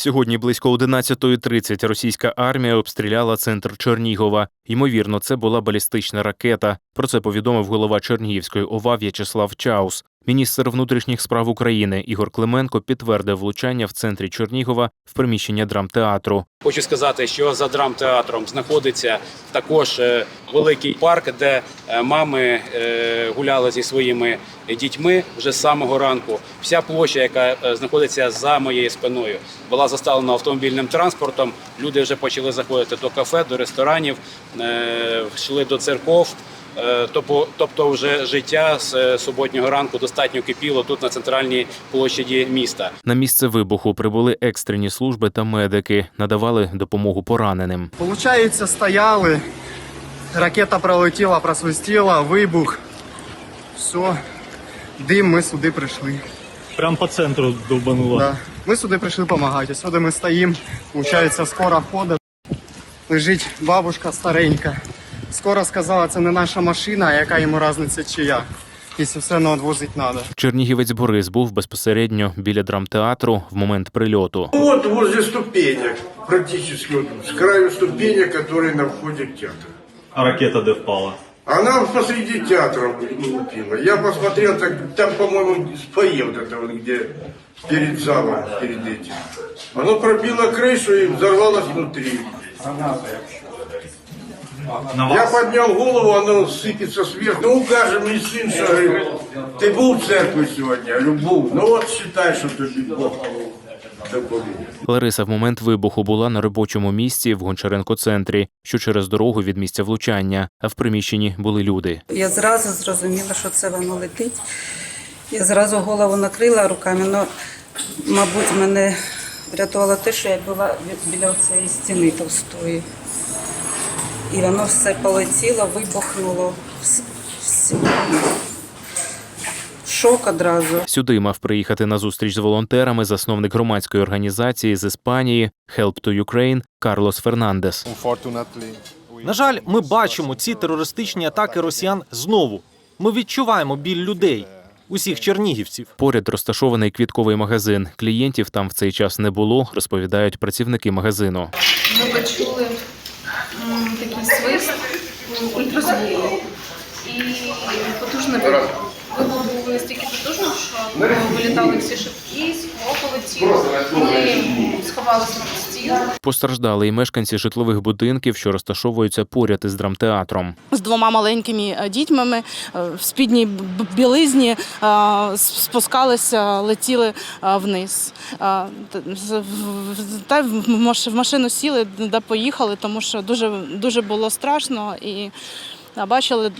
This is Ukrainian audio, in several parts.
Сьогодні близько 11.30 російська армія обстріляла центр Чернігова. Ймовірно, це була балістична ракета. Про це повідомив голова Чернігівської ОВА В'ячеслав Чаус. Міністр внутрішніх справ України Ігор Клименко підтвердив влучання в центрі Чернігова в приміщення драмтеатру. Хочу сказати, що за драмтеатром знаходиться також е, великий парк, де е, мами е, гуляли зі своїми дітьми вже з самого ранку. Вся площа, яка знаходиться за моєю спиною, була заставлена автомобільним транспортом. Люди вже почали заходити до кафе, до ресторанів, йшли до церков. Е, Тобто, тобто вже життя з е, суботнього ранку достатньо кипіло тут на центральній площаді міста. На місце вибуху прибули екстрені служби та медики, надавали допомогу пораненим. Получається, стояли, ракета пролетіла, просвистіла, вибух. Все, дим, ми сюди прийшли. Прям по центру довбануло. Да. Ми сюди прийшли допомагати. Сюди ми стоїмо, получається, скоро ходить. Лежить бабушка старенька. Скоро сказала, це не наша машина, а яка йому різниця чия. Якщо все одно відвозити треба. Чернігівець Борис був безпосередньо біля драмтеатру в момент прильоту. Вот возле ступенек, практически вот с краю ступенек, которые на входе в театр. А ракета де впала? Она посреди театра лупила. Я посмотрел, так, там, по-моему, фойе вот это вот, где перед залом, перед этим. Оно пробило крышу и взорвалось внутри. На Я вас? поднял голову, оно сыпется сверху. Ну, укажем, мне сын, что говорит, ты был в церкви сегодня? Я говорю, был. Ну вот считай, что ты Бог. Такой. Лариса в момент вибуху була на робочому місці в Гончаренко-центрі, що через дорогу від місця влучання, а в приміщенні були люди. Я зразу зрозуміла, що це воно летить. Я зразу голову накрила руками, але, мабуть, мене врятувало те, що я була бі- біля цієї стіни товстої. І воно все полетіло, вибухнуло. Шок одразу. Сюди мав приїхати на зустріч з волонтерами засновник громадської організації з Іспанії Help to Ukraine Карлос Фернандес. На жаль, ми бачимо ці терористичні атаки росіян знову. Ми відчуваємо біль людей, усіх чернігівців. Поряд розташований квітковий магазин. Клієнтів там в цей час не було, розповідають працівники магазину. ми почули м, ультразвуку. І потужний вибух. Вибух був настільки потужним, що вилітали всі шибки, скло полетіло. Ми сховалися під стіл. Постраждали і мешканці житлових будинків, що розташовуються поряд із драмтеатром. з двома маленькими е, дітьми е, в спідній білизні е, спускалися, летіли вниз. Та в машину сіли, де поїхали, тому що дуже, дуже було страшно і е, бачили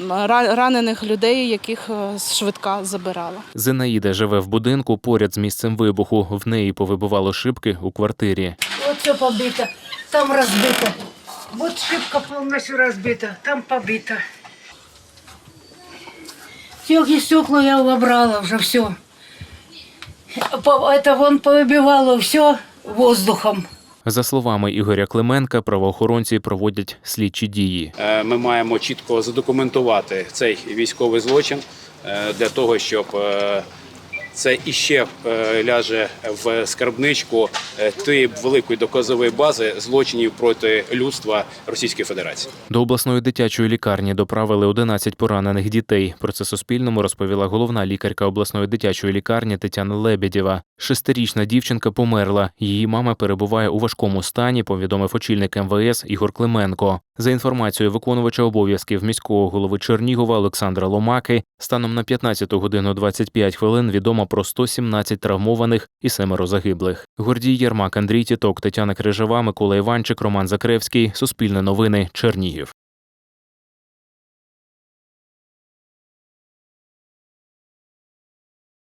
ранених людей, яких е, швидка забирала. Зинаїда живе в будинку поряд з місцем вибуху. В неї повибивало шибки у квартирі. Вот все побито, там разбито. Вот шибка полностью разбита, там побито. Все стекла я убрала уже все. Это вон повыбивало все воздухом. За словами Ігоря Клименка, правоохоронці проводять слідчі дії. Е, Ми маємо чітко задокументувати цей військовий злочин е, для того, щоб е, це іще е, ляже в скарбничку е, тієї великої доказової бази злочинів проти людства Російської Федерації. До обласної дитячої лікарні доправили 11 поранених дітей. Про це Суспільному розповіла головна лікарка обласної дитячої лікарні Тетяна Лебедєва. Шестирічна дівчинка померла. Її мама перебуває у важкому стані. Повідомив очільник МВС Ігор Клименко. За інформацією виконувача обов'язків міського голови Чернігова Олександра Ломаки, станом на 15 годину 25 хвилин відомо про 117 травмованих і семеро загиблих. Гордій Єрмак, Андрій Тіток, Тетяна Крижева, Микола Іванчик, Роман Закревський. Суспільне новини. Чернігів.